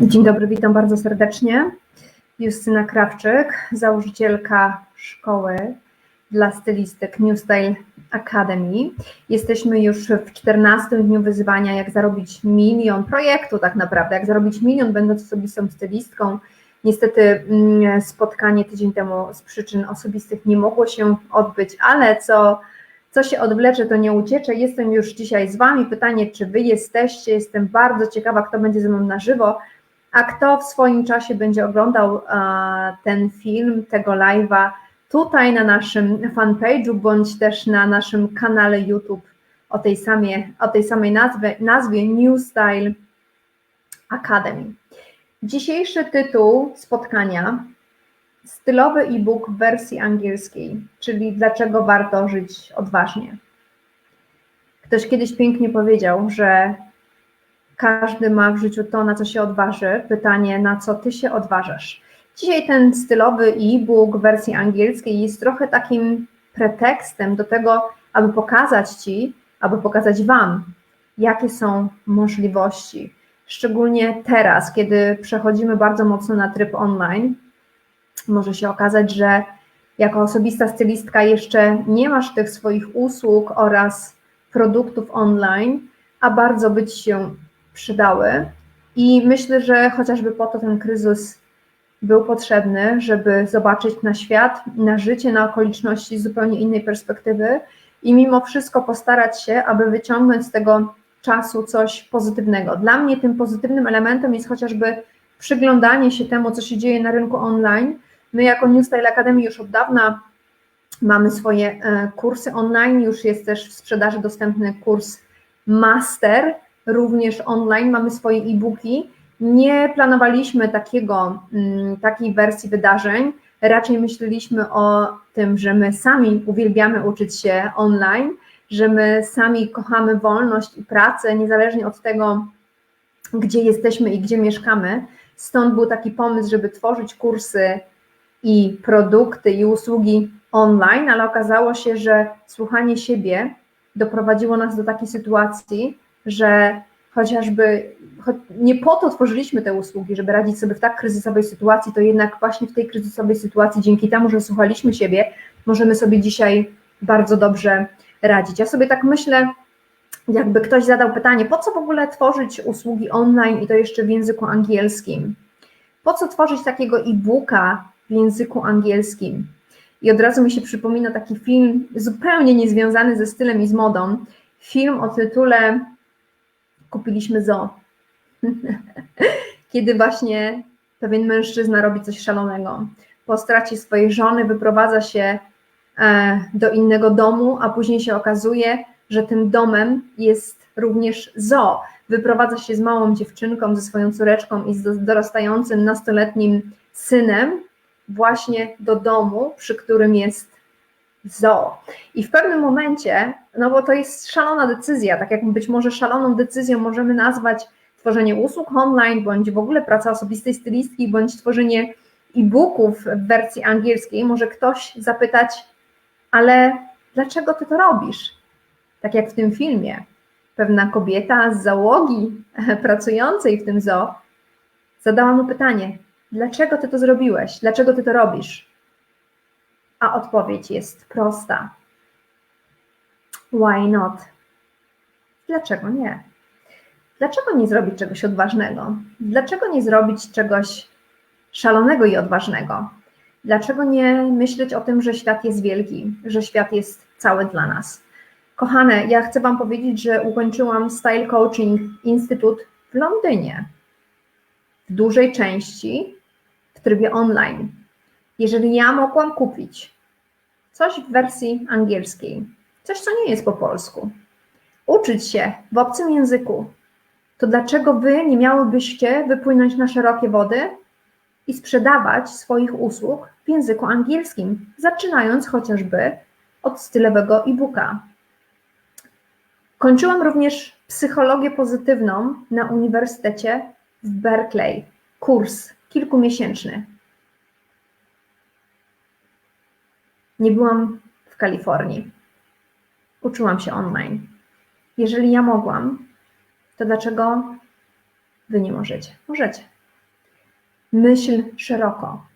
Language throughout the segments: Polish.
Dzień dobry, witam bardzo serdecznie. Justyna Krawczyk, założycielka szkoły dla stylistek New Style Academy. Jesteśmy już w 14 dniu wyzwania, jak zarobić milion projektu tak naprawdę, jak zarobić milion będąc osobistą stylistką. Niestety mm, spotkanie tydzień temu z przyczyn osobistych nie mogło się odbyć, ale co, co się odwlecze, to nie uciecze. Jestem już dzisiaj z Wami. Pytanie, czy Wy jesteście? Jestem bardzo ciekawa, kto będzie ze mną na żywo, a kto w swoim czasie będzie oglądał ten film, tego live'a tutaj na naszym fanpage'u, bądź też na naszym kanale YouTube o tej samej, o tej samej nazwie, nazwie New Style Academy. Dzisiejszy tytuł spotkania stylowy e-book w wersji angielskiej, czyli dlaczego warto żyć odważnie. Ktoś kiedyś pięknie powiedział, że każdy ma w życiu to, na co się odważy. Pytanie, na co ty się odważasz. Dzisiaj ten stylowy e-book w wersji angielskiej jest trochę takim pretekstem do tego, aby pokazać ci, aby pokazać wam, jakie są możliwości. Szczególnie teraz, kiedy przechodzimy bardzo mocno na tryb online, może się okazać, że jako osobista stylistka jeszcze nie masz tych swoich usług oraz produktów online, a bardzo by ci się przydały. I myślę, że chociażby po to ten kryzys był potrzebny, żeby zobaczyć na świat, na życie, na okoliczności z zupełnie innej perspektywy i mimo wszystko postarać się, aby wyciągnąć z tego czasu coś pozytywnego. Dla mnie tym pozytywnym elementem jest chociażby przyglądanie się temu, co się dzieje na rynku online. My jako New Style Academy już od dawna mamy swoje e, kursy online, już jest też w sprzedaży dostępny kurs Master, również online, mamy swoje e-booki. Nie planowaliśmy takiego, mm, takiej wersji wydarzeń, raczej myśleliśmy o tym, że my sami uwielbiamy uczyć się online, że my sami kochamy wolność i pracę, niezależnie od tego, gdzie jesteśmy i gdzie mieszkamy. Stąd był taki pomysł, żeby tworzyć kursy i produkty i usługi online, ale okazało się, że słuchanie siebie doprowadziło nas do takiej sytuacji, że chociażby nie po to tworzyliśmy te usługi, żeby radzić sobie w tak kryzysowej sytuacji, to jednak właśnie w tej kryzysowej sytuacji, dzięki temu, że słuchaliśmy siebie, możemy sobie dzisiaj bardzo dobrze radzić. Ja sobie tak myślę, jakby ktoś zadał pytanie, po co w ogóle tworzyć usługi online i to jeszcze w języku angielskim? Po co tworzyć takiego e-booka w języku angielskim? I od razu mi się przypomina taki film zupełnie niezwiązany ze stylem i z modą. Film o tytule kupiliśmy zo. Kiedy właśnie pewien mężczyzna robi coś szalonego. Po stracie swojej żony wyprowadza się e, do innego domu, a później się okazuje, że tym domem jest również zo. Wyprowadza się z małą dziewczynką, ze swoją córeczką i z dorastającym nastoletnim synem właśnie do domu, przy którym jest zo. I w pewnym momencie, no bo to jest szalona decyzja, tak jak być może szaloną decyzją możemy nazwać tworzenie usług online, bądź w ogóle praca osobistej stylistki, bądź tworzenie e-booków w wersji angielskiej, może ktoś zapytać, ale dlaczego ty to robisz? Tak jak w tym filmie. Pewna kobieta z załogi pracującej w tym zoo zadała mu pytanie: Dlaczego ty to zrobiłeś? Dlaczego ty to robisz? A odpowiedź jest prosta. Why not? Dlaczego nie? Dlaczego nie zrobić czegoś odważnego? Dlaczego nie zrobić czegoś szalonego i odważnego? Dlaczego nie myśleć o tym, że świat jest wielki, że świat jest cały dla nas? Kochane, ja chcę Wam powiedzieć, że ukończyłam Style Coaching Instytut w Londynie. W dużej części w trybie online. Jeżeli ja mogłam kupić coś w wersji angielskiej, coś, co nie jest po polsku, uczyć się w obcym języku, to dlaczego wy nie miałybyście wypłynąć na szerokie wody i sprzedawać swoich usług w języku angielskim, zaczynając chociażby od stylowego e-booka? Kończyłam również psychologię pozytywną na Uniwersytecie w Berkeley, kurs kilkumiesięczny. Nie byłam w Kalifornii. Uczyłam się online. Jeżeli ja mogłam, to dlaczego wy nie możecie? Możecie. Myśl szeroko.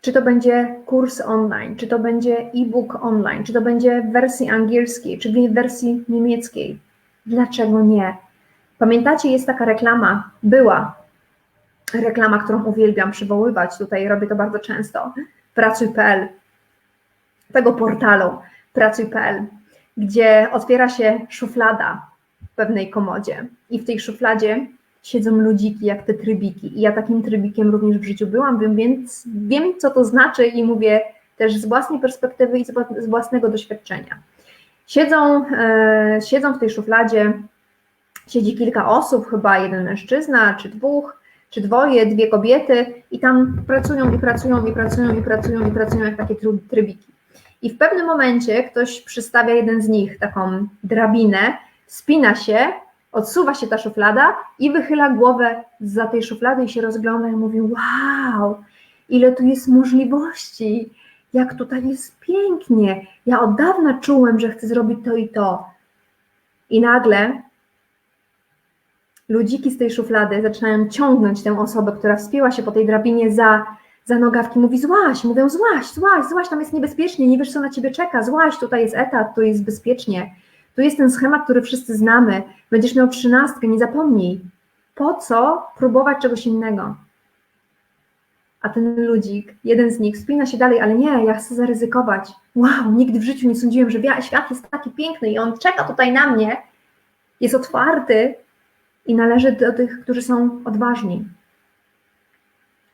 Czy to będzie kurs online, czy to będzie e-book online, czy to będzie w wersji angielskiej, czy w wersji niemieckiej. Dlaczego nie? Pamiętacie, jest taka reklama, była reklama, którą uwielbiam przywoływać, tutaj robię to bardzo często, pracuj.pl, tego portalu pracuj.pl, gdzie otwiera się szuflada w pewnej komodzie i w tej szufladzie siedzą ludziki jak te trybiki i ja takim trybikiem również w życiu byłam, więc wiem co to znaczy i mówię też z własnej perspektywy i z własnego doświadczenia. Siedzą, e, siedzą w tej szufladzie, siedzi kilka osób, chyba jeden mężczyzna, czy dwóch, czy dwoje, dwie kobiety i tam pracują i pracują i pracują i pracują i pracują jak takie trybiki. I w pewnym momencie ktoś przystawia jeden z nich taką drabinę, spina się, odsuwa się ta szuflada i wychyla głowę za tej szuflady i się rozgląda i mówi: Wow, ile tu jest możliwości, jak tutaj jest pięknie. Ja od dawna czułem, że chcę zrobić to i to. I nagle ludziki z tej szuflady zaczynają ciągnąć tę osobę, która wspięła się po tej drabinie za, za nogawki. Mówi, złaś, mówią, złaś, złaś, złaś, tam jest niebezpiecznie, nie wiesz, co na ciebie czeka, złaś, tutaj jest etat, tu jest bezpiecznie. Tu jest ten schemat, który wszyscy znamy. Będziesz miał trzynastkę, nie zapomnij. Po co próbować czegoś innego? A ten ludzik, jeden z nich, spina się dalej, ale nie, ja chcę zaryzykować. Wow, nigdy w życiu nie sądziłem, że świat jest taki piękny i on czeka tutaj na mnie, jest otwarty i należy do tych, którzy są odważni.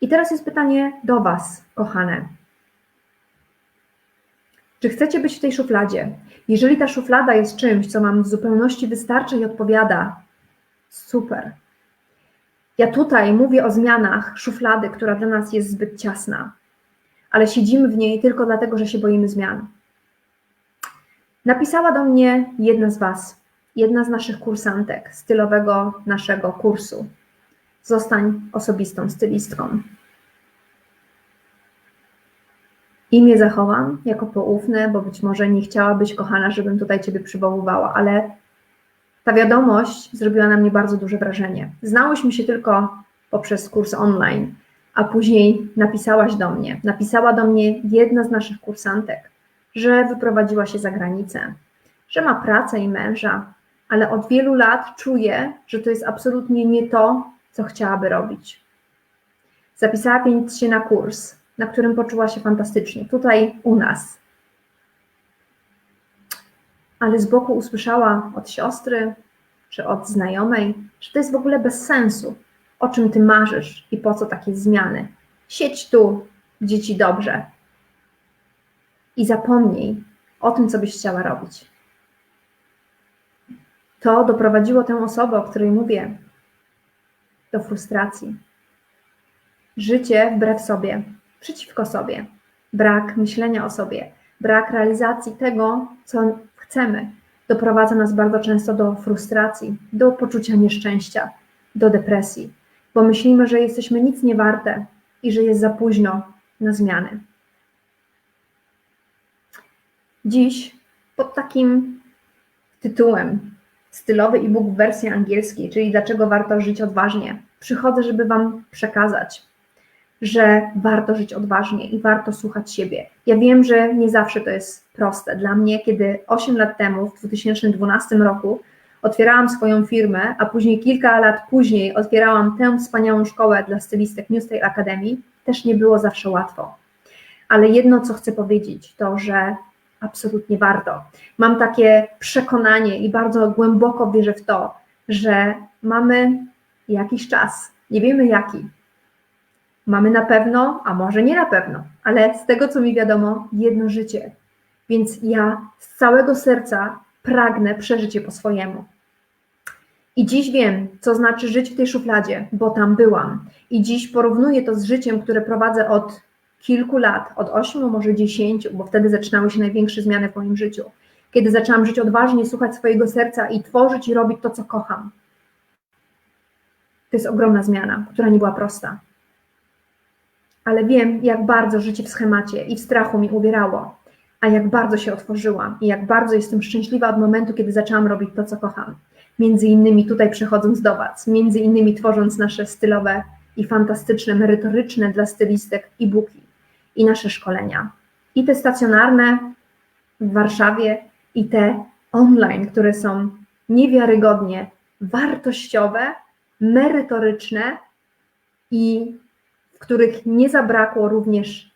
I teraz jest pytanie do Was, kochane. Czy chcecie być w tej szufladzie? Jeżeli ta szuflada jest czymś, co nam w zupełności wystarcza i odpowiada, super. Ja tutaj mówię o zmianach szuflady, która dla nas jest zbyt ciasna, ale siedzimy w niej tylko dlatego, że się boimy zmian. Napisała do mnie jedna z Was, jedna z naszych kursantek stylowego naszego kursu. Zostań osobistą stylistką. Imię zachowam jako poufne, bo być może nie chciałabyś, kochana, żebym tutaj Ciebie przywoływała, ale ta wiadomość zrobiła na mnie bardzo duże wrażenie. Znałyśmy się tylko poprzez kurs online, a później napisałaś do mnie, napisała do mnie jedna z naszych kursantek, że wyprowadziła się za granicę, że ma pracę i męża, ale od wielu lat czuje, że to jest absolutnie nie to, co chciałaby robić. Zapisała więc się na kurs, na którym poczuła się fantastycznie, tutaj u nas. Ale z boku usłyszała od siostry czy od znajomej, że to jest w ogóle bez sensu. O czym ty marzysz i po co takie zmiany? Siedź tu, gdzie ci dobrze. I zapomnij o tym, co byś chciała robić. To doprowadziło tę osobę, o której mówię, do frustracji. Życie wbrew sobie przeciwko sobie. Brak myślenia o sobie, brak realizacji tego, co chcemy, doprowadza nas bardzo często do frustracji, do poczucia nieszczęścia, do depresji, bo myślimy, że jesteśmy nic nie warte i że jest za późno na zmiany. Dziś pod takim tytułem stylowy e-book w wersji angielskiej, czyli dlaczego warto żyć odważnie, przychodzę, żeby Wam przekazać że warto żyć odważnie i warto słuchać siebie. Ja wiem, że nie zawsze to jest proste. Dla mnie, kiedy 8 lat temu, w 2012 roku, otwierałam swoją firmę, a później kilka lat później otwierałam tę wspaniałą szkołę dla stylistek New Style Academy, też nie było zawsze łatwo. Ale jedno, co chcę powiedzieć, to że absolutnie warto. Mam takie przekonanie i bardzo głęboko wierzę w to, że mamy jakiś czas, nie wiemy jaki, Mamy na pewno, a może nie na pewno, ale z tego co mi wiadomo, jedno życie. Więc ja z całego serca pragnę przeżyć je po swojemu. I dziś wiem, co znaczy żyć w tej szufladzie, bo tam byłam. I dziś porównuję to z życiem, które prowadzę od kilku lat, od ośmiu, może dziesięciu, bo wtedy zaczynały się największe zmiany w moim życiu. Kiedy zaczęłam żyć odważnie, słuchać swojego serca i tworzyć i robić to, co kocham. To jest ogromna zmiana, która nie była prosta ale wiem, jak bardzo życie w schemacie i w strachu mi uwierało, a jak bardzo się otworzyłam i jak bardzo jestem szczęśliwa od momentu, kiedy zaczęłam robić to, co kocham. Między innymi tutaj przechodząc do Was, między innymi tworząc nasze stylowe i fantastyczne, merytoryczne dla stylistek e-booki i nasze szkolenia. I te stacjonarne w Warszawie, i te online, które są niewiarygodnie wartościowe, merytoryczne i w których nie zabrakło również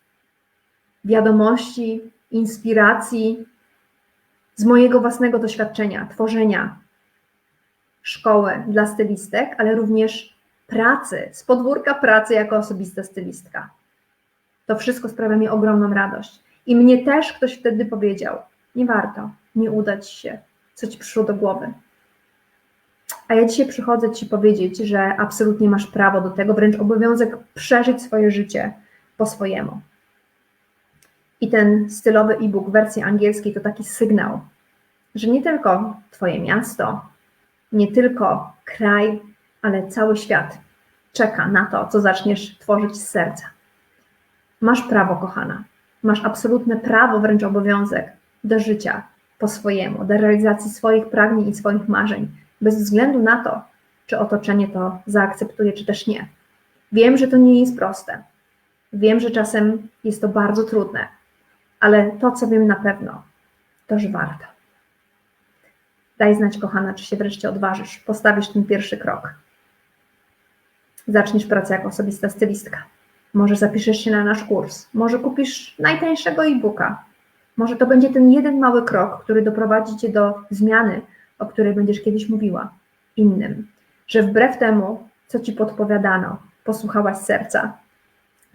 wiadomości, inspiracji z mojego własnego doświadczenia, tworzenia szkoły dla stylistek, ale również pracy, z podwórka pracy jako osobista stylistka. To wszystko sprawia mi ogromną radość. I mnie też ktoś wtedy powiedział: Nie warto, nie uda ci się, co ci przyszło do głowy. A ja dzisiaj przychodzę Ci powiedzieć, że absolutnie masz prawo do tego, wręcz obowiązek przeżyć swoje życie po swojemu. I ten stylowy e-book w wersji angielskiej to taki sygnał, że nie tylko Twoje miasto, nie tylko kraj, ale cały świat czeka na to, co zaczniesz tworzyć z serca. Masz prawo, kochana, masz absolutne prawo, wręcz obowiązek do życia po swojemu, do realizacji swoich pragnień i swoich marzeń, bez względu na to, czy otoczenie to zaakceptuje, czy też nie. Wiem, że to nie jest proste. Wiem, że czasem jest to bardzo trudne, ale to, co wiem na pewno, to, że warto. Daj znać, kochana, czy się wreszcie odważysz, postawisz ten pierwszy krok. Zaczniesz pracę jako osobista stylistka. Może zapiszesz się na nasz kurs, może kupisz najtańszego e-booka. Może to będzie ten jeden mały krok, który doprowadzi cię do zmiany, o której będziesz kiedyś mówiła innym. Że wbrew temu, co ci podpowiadano, posłuchałaś serca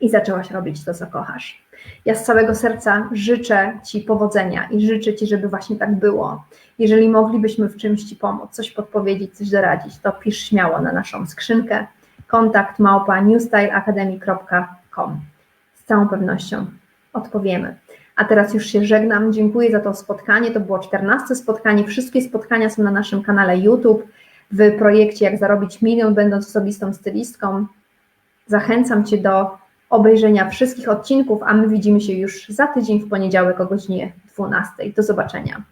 i zaczęłaś robić to, co kochasz. Ja z całego serca życzę Ci powodzenia i życzę Ci, żeby właśnie tak było. Jeżeli moglibyśmy w czymś Ci pomóc, coś podpowiedzieć, coś doradzić, to pisz śmiało na naszą skrzynkę kontakt małpa newstyleacademy.com. Z całą pewnością odpowiemy. A teraz już się żegnam. Dziękuję za to spotkanie. To było 14 spotkanie. Wszystkie spotkania są na naszym kanale YouTube w projekcie Jak zarobić milion, będąc osobistą stylistką. Zachęcam Cię do obejrzenia wszystkich odcinków, a my widzimy się już za tydzień w poniedziałek o godzinie 12. Do zobaczenia.